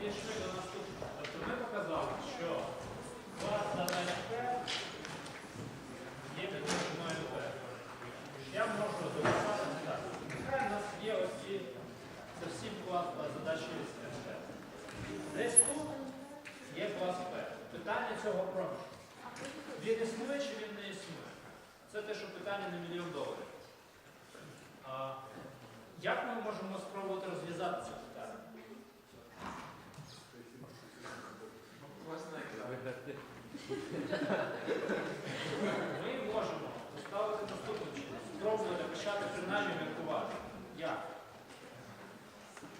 Тобто ми показали, що клас задач P є допомогою P. Я можу записати так. У нас є оці зовсім клас задачі СП. Десь тут є клас P. Питання цього проміжку. Він існує чи він не існує? Це те, що питання на мільйон доларів. Як ми можемо спробувати розв'язати це питання? Ми можемо поставити наступну чином, спробувати почати принаймні міркувати. Як?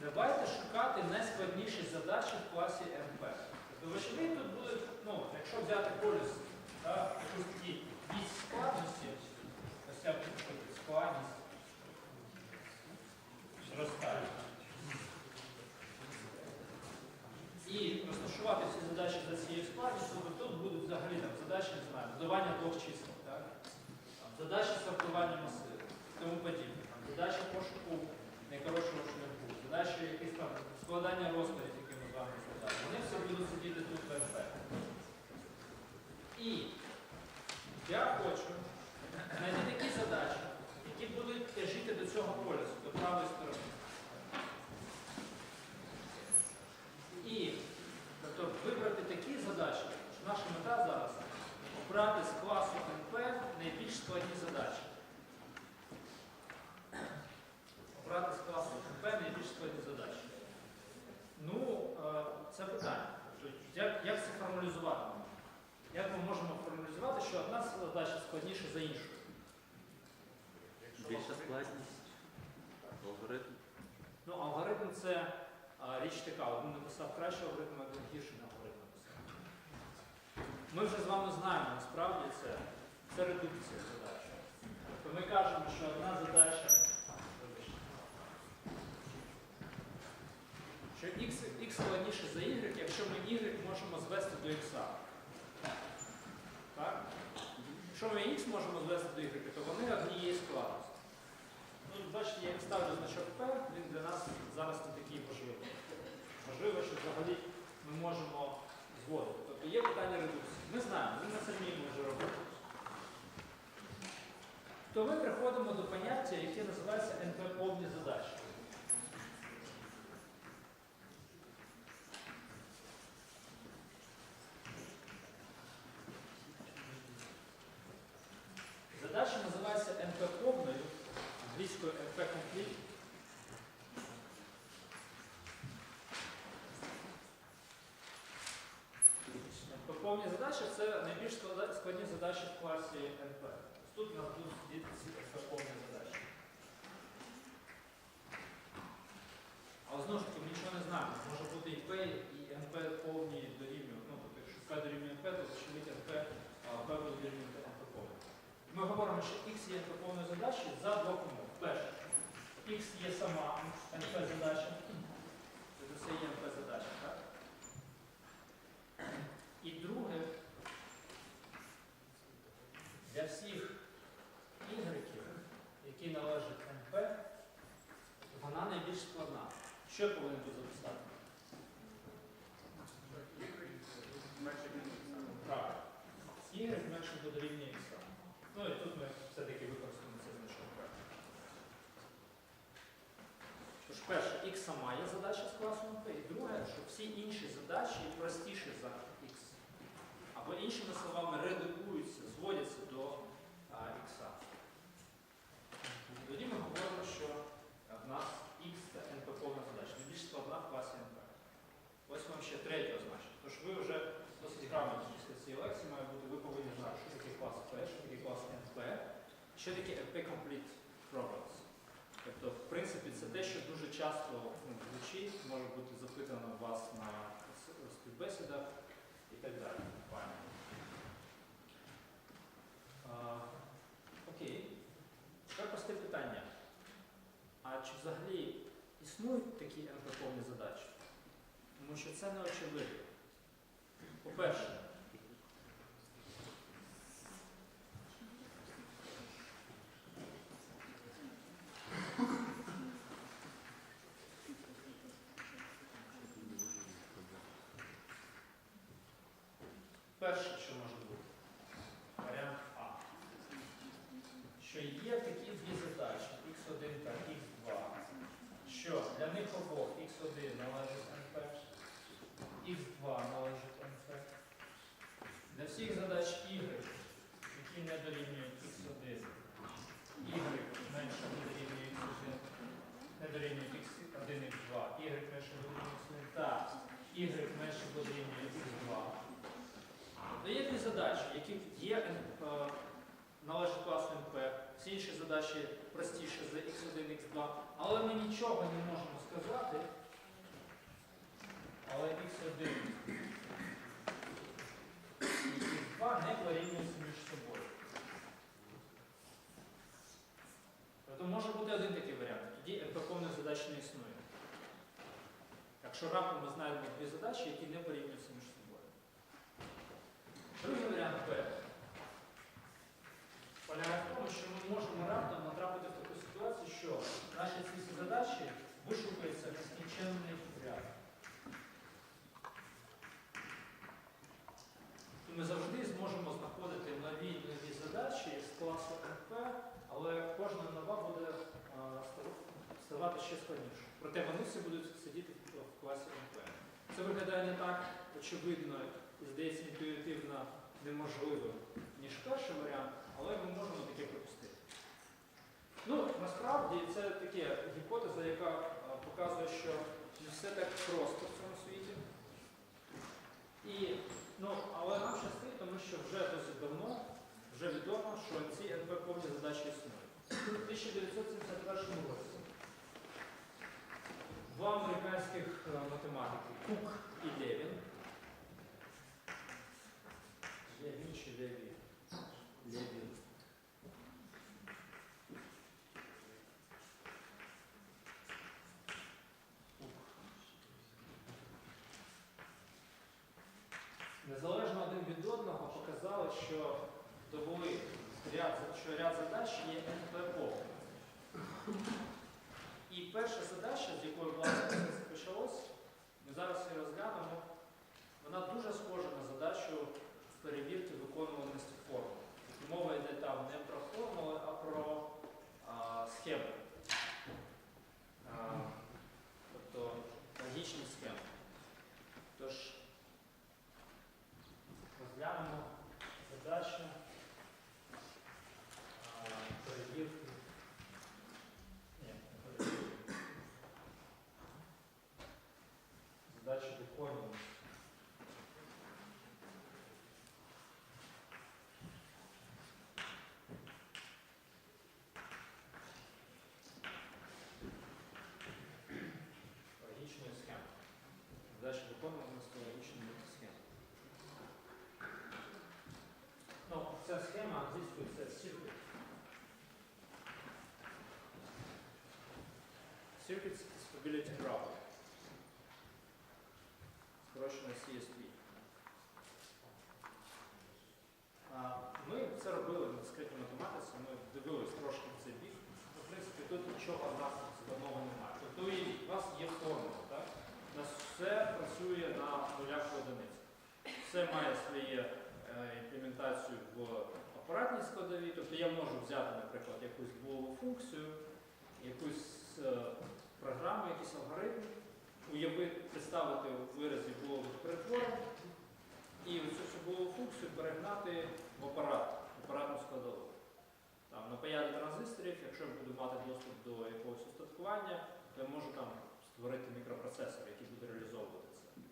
Давайте шукати найскладніші задачі в класі МП. Тобто вочевидь тут будуть, ну, якщо взяти полюс, якусь такі вісь складності, ось ця складність зростає. І розташувати всі задачі за цією складністю, то тут будуть взагалі там, задачі, не знаю, додавання двох чисел, так? Там, задачі сортування масив, тому подібне. Там, задачі пошуку найкоротшого шляху, задачі якісь там складання розкладів, які ми з вами складали. Вони все будуть сидіти тут в РП. І я хочу знайти такі задачі, які будуть тяжіти до цього полюсу, до правої сторони. І тобто, вибрати такі задачі, що наша мета зараз обрати з класу НП найбільш складні задачі. Обрати з класу НП найбільш складні задачі. Ну, е, це питання. Тобто, Як, як це формалізувати? Як ми можемо формалізувати, що одна задача складніша за іншу? Більша складність, алгоритм. Ну, алгоритм це а, річ така, один написав кращий алгоритм, а один гірший алгоритм написав. Ми вже з вами знаємо, насправді це, це редукція задач. Тобто ми кажемо, що одна задача, що x, складніше за y, якщо ми y можемо звести до x. Так? Якщо ми x можемо звести до y, то вони однієї складності. Ну, бачите, я ставлю значок P, він для нас зараз не такий важливий. Важливо, що взагалі ми можемо зводити. Тобто є питання редукції. Ми знаємо, ми це вміємо вже робити. То ми приходимо до поняття, яке називається НП-повні задачі. Задача називається НП-повною, англійською NP-complete. Повні задачі це найбільш складні задачі в класі НП. Тут у нас будуть ці повні задачі. Але знову ж таки, ми нічого не знаємо. Може бути і P, і НП повні дорівнюють. Ну, тобто, якщо P дорівнює P, то очевидь НП, а P буде дорівнювати НП повні. Ми говоримо, що X є НП повною задачею за двох умов. Перше, X є сама НП задача. Тобто це є НП задача, так? І друге, для всіх ігреків, які належать НП, вона найбільш складна. Що я повинен тут записати? Так. Y менше буде рівня X. Ну і тут ми все-таки використаємо це значок Тож перше, X сама є задача з класу НП, і друге, що всі інші задачі простіші за X. Або іншими словами, редукуються, зводяться до а, X. Тоді ми говоримо, що в нас X це НП повна задача, найбільш складна в класі НП. Ось вам ще третє означення. Тож ви вже досить грамотні після цієї лекції має бути, ви повинні знати, що таке клас P, що таке клас NP, що таке NP Complete Programs. Тобто, в принципі, це те, що дуже часто ну, звучить, може бути запитано вас на співбесідах і так далі. А, окей. Тепер просте питання. А чи взагалі існують такі НП-повні задачі? Тому що це не очевидно. По-перше, обох x1 належить НП, x2 належить НП. Для всіх задач y, які не дорівнюють x1, y менше дорівнює x1, не дорівнюють x1, x2, y менше дорівнює x1 та y менше дорівнює x2. То є дві задачі, які є е, належать класу НП, всі інші задачі простіше за x1, x2, але ми нічого не сказати. Але x1 і x2 не порівнюються між собою. Тобто може бути один такий варіант. Тоді НП повних задач не існує. Якщо раптом ми знайдемо дві задачі, які не порівнюються між собою. Другий варіант Б полягає в тому, що ми можемо раптом натрапити в таку ситуацію, що наші ці задачі вишукуються в нескінченний ряд. І ми завжди зможемо знаходити нові і нові задачі з класу НП, але кожна нова буде ставати ще складніше. Проте вони всі будуть сидіти в класі НП. Це виглядає не так очевидно і здається інтуїтивно неможливим, ніж перший варіант, але ми можемо таке припустити. Ну, насправді це таке гіпотеза, яка показує, що все так просто в цьому світі. І, ну, але нам щастить, тому що вже досить давно вже відомо, що ці НП повні задачі існують. У 1971 році два американських е, математики Кук і Левін. Левін чи Леві? Левін. Кук. Незалежно один від одного показали, що довели ряд, що ряд задач є НП повним. І перша задача, з якої власне це почалось, ми зараз її розглянемо, вона дуже схожа на задачу перевірки виконуваності формул. Тобто Мова йде там не про формули, а про а, схеми. А, тобто логічні схеми. Тож, розглянемо задачу а, перевірки. Ні, не перевірки. Задача виконуваності. Логічної схеми. Задача виконуваності логічної схеми. Ну, ця схема англійською це circuit. Circuit Stability Graph. Ми це робили на дискретній математиці, ми дивились трошки в цей бік. В принципі, тут нічого в нас складного немає. У вас є формула? У нас все працює на нулях і. Все має своє в апаратній складовій. Тобто я можу взяти, наприклад, якусь булову функцію, якусь е, програму, якийсь алгоритм, уявити, представити у виразі булових перетворень і цю всю функцію перегнати в апарат, в апаратну складову. Там, на появі транзисторів, якщо я буду мати доступ до якогось устаткування, то я можу там створити мікропроцесор, який буде реалізовувати це.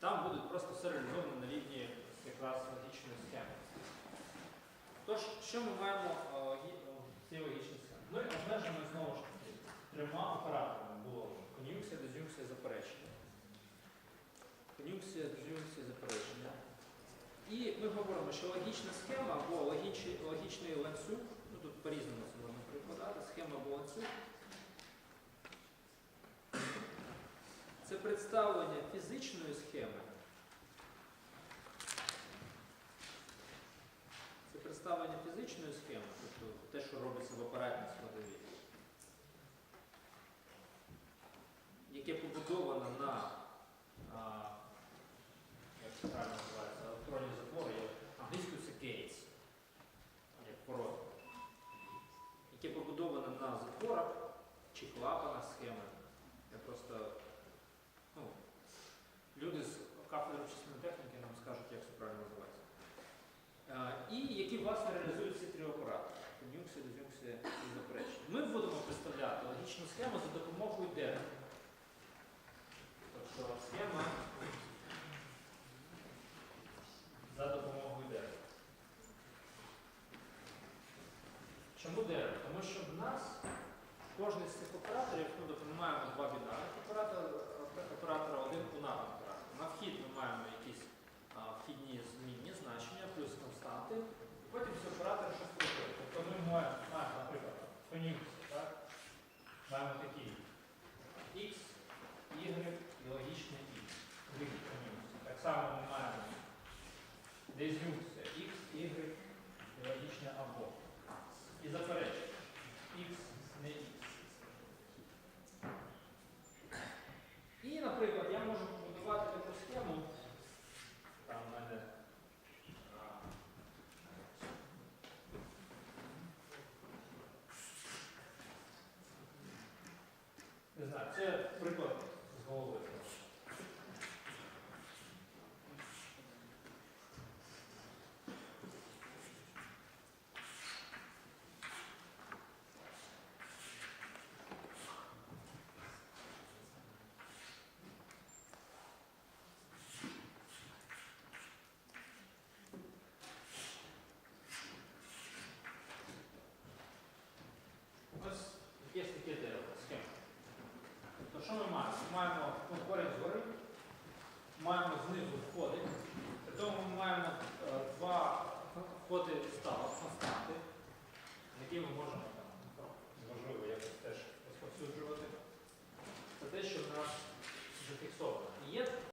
Там буде просто все реалізовано на рівні якраз логічної схеми. Тож, що ми маємо е, е, цій логічній? Ми обмежимо знову ж таки трьома операторами було кон'юнкція, дезюнкція, заперечення. Кон'юнкція, дезюнкція, заперечення. І ми говоримо, що логічна схема або логічний, логічний ланцюг, ну тут по-різному це можна прикладати, схема або ланцюг. Це представлення фізичної схеми. Це представлення фізичної схеми, тобто те, що робиться в апаратній складовій, яке побудовано на а, як це правильно називається, електронні затвори, англійською це gates, як пород, яке побудовано на затворах реалізують всі три апарати кон'юнкси, дезюнкси і заперечення. Ми будемо представляти логічну схему за допомогою дерева. Тобто схема за допомогою дерева. Чому дерево? Тому що в нас кожний це приклад з голови.